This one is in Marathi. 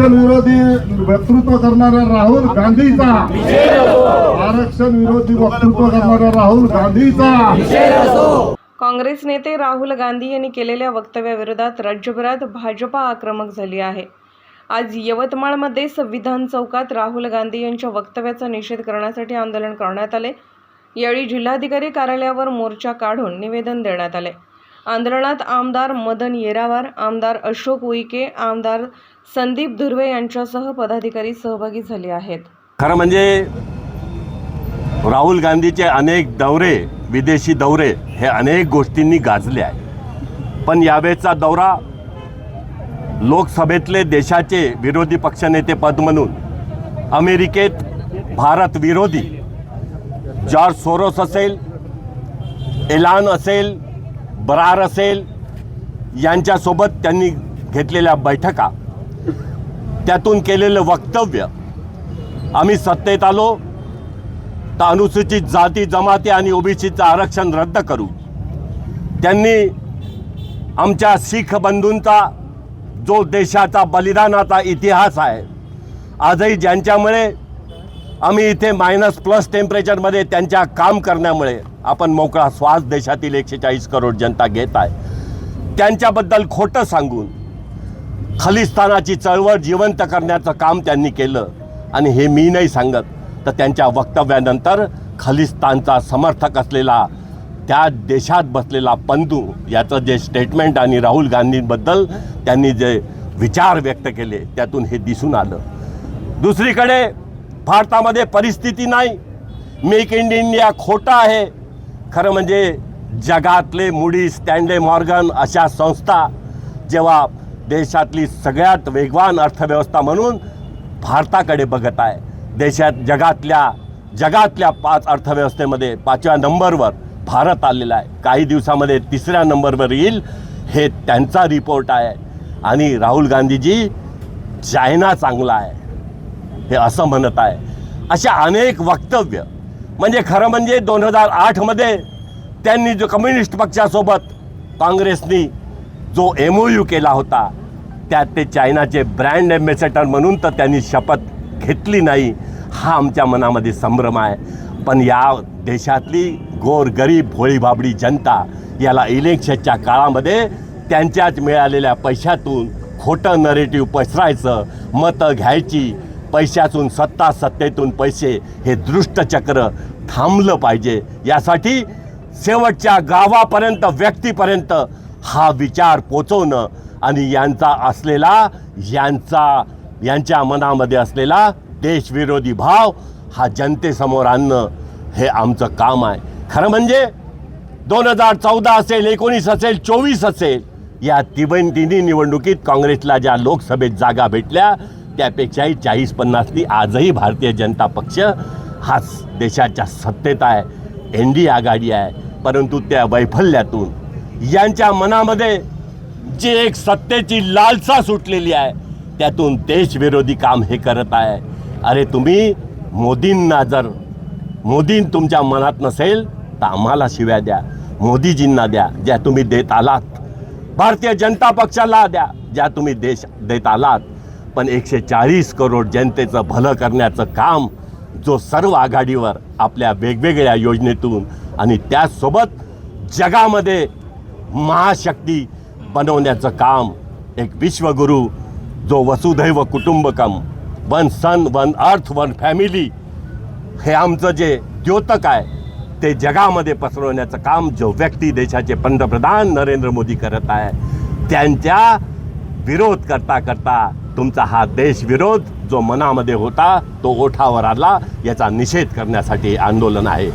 आरक्षण विरोधी वक्तृत्व करणाऱ्या राहुल गांधीचा. आरक्षण विरोधी वक्तृत्व करणाऱ्या राहुल गांधीचा. काँग्रेस नेते राहुल गांधी यांनी केलेल्या वक्तव्याविरोधात राज्यभरात भाजपा आक्रमक झाली आहे. आज यवतमाळमध्ये संविधान चौकात राहुल गांधी यांच्या वक्तव्याचा निषेध करण्यासाठी आंदोलन करण्यात आले. यावेळी जिल्हाधिकारी कार्यालयावर मोर्चा काढून निवेदन देण्यात आले. आंदोलनात आमदार मदन येरावार आमदार अशोक उईके आमदार संदीप धुर्वे यांच्यासह पदाधिकारी सहभागी झाले आहेत. खरं म्हणजे राहुल गांधीचे अनेक दौरे विदेशी दौरे हे अनेक गोष्टींनी गाजले आहे. पण यावेळचा दौरा लोकसभेतले देशाचे विरोधी पक्षनेते पद म्हणून अमेरिकेत भारत विरोधी जॉर्ज सोरोस असेल एलान असेल बरार असेल यांच्यासोबत त्यांनी घेतलेल्या बैठका त्यातून केलेलं वक्तव्य आम्ही सत्तेत आलो तर अनुसूचित जाती जमाती आणि ओबीसीचं आरक्षण रद्द करू. त्यांनी आमच्या शीख बंधूंचा जो देशाचा बलिदानाचा इतिहास आहे आजही ज्यांच्यामुळे आम्ही इथे मायनस प्लस टेम्परेचरमध्ये त्यांच्या काम करण्यामुळे आपण मोकळा श्वास देशातील एकशे चाळीस करोड जनता घेत आहे. त्यांच्याबद्दल खोटं सांगून खलिस्तानाची चळवळ जिवंत करण्याचं काम त्यांनी केलं आणि हे मी नाही सांगत. तर त्यांच्या वक्तव्यानंतर खलिस्तानचा समर्थक असलेला त्या देशात बसलेला पंदू याचं जे स्टेटमेंट आणि राहुल गांधींबद्दल त्यांनी जे विचार व्यक्त केले त्यातून हे दिसून आलं. दुसरीकडे भारतामध्ये परिस्थिती नाही. मेक इन इंडिया खोटं आहे. खरं म्हणजे जगातले मुडी स्टँडे मॉर्गन अशा संस्था जेव्हा देशातली सगळ्यात वेगवान अर्थव्यवस्था म्हणून भारताकडे बघत आहे. देशात जगातल्या जगातल्या पाच अर्थव्यवस्थेमध्ये पाचव्या नंबरवर भारत आलेला आहे. काही दिवसामध्ये तिसऱ्या नंबरवर येईल हे त्यांचा रिपोर्ट आहे. आणि राहुल गांधीजी चायना चांगला आहे. हे असं म्हणत आहे. अशा अनेक वक्तव्य. म्हणजे खरं म्हणजे दोन हजार आठमध्ये त्यांनी जो कम्युनिस्ट पक्षासोबत काँग्रेसनी जो एम ओ यू केला होता त्यात ते चायनाचे ब्रँड ॲम्बेसेडर म्हणून तर त्यांनी शपथ घेतली नाही हा आमच्या मनामध्ये संभ्रम आहे. पण या देशातली गोरगरीब भोळीभाबडी जनता याला इलेक्शनच्या काळामध्ये त्यांच्याच मिळालेल्या पैशातून खोटं नरेटिव्ह पसरायचं मतं घ्यायची पैशातून सत्ता सत्तेतून पैसे हे दृष्टचक्र थांबलं पाहिजे. यासाठी शेवटच्या गावापर्यंत व्यक्तीपर्यंत हा विचार पोचवणं आणि यांचा असलेला यांचा यांच्या मनामध्ये असलेला देशविरोधी भाव हा जनतेसमोर आणणं हे आमचं काम आहे. खरं म्हणजे दोन हजार चौदा असेल एकोणीस असेल चोवीस असेल या तिबन तिन्ही निवडणुकीत काँग्रेसला ज्या लोकसभेत जागा भेटल्या त्यापेक्षाही चाळीस पन्नासली आजही भारतीय जनता पक्ष हाच देशाच्या सत्तेत आहे. एन डी आघाडी आहे. परंतु त्या वैफल्यातून यांच्या मनामध्ये जी एक सत्तेची लालसा सुटलेली आहे त्यातून देशविरोधी काम हे करत आहे. अरे तुम्ही मोदींना जर मोदीं तुमच्या मनात नसेल तर आम्हाला शिव्या द्या. मोदीजींना द्या ज्या तुम्ही देत आलात. भारतीय जनता पक्षाला द्या ज्या तुम्ही देश देत आलात. पण एकशे चाळीस करोड जनतेचं भलं करण्याचं काम जो सर्व आघाडीवर आपल्या वेगवेगळ्या योजनेतून आणि त्याचसोबत जगामध्ये महाशक्ती बनवण्याचं काम एक विश्वगुरू जो वसुधैव कुटुंबकम one sun one earth one family हे आमचं जे द्योतक आहे ते जगामध्ये पसरवण्याचं काम जो व्यक्ती देशाचे पंतप्रधान नरेंद्र मोदी करत आहे त्यांच्या विरोध करता करता तुमचा हा देशविरोध जो मनामध्ये होता तो ओठावर आला याचा निषेध करण्यासाठी आंदोलन आहे.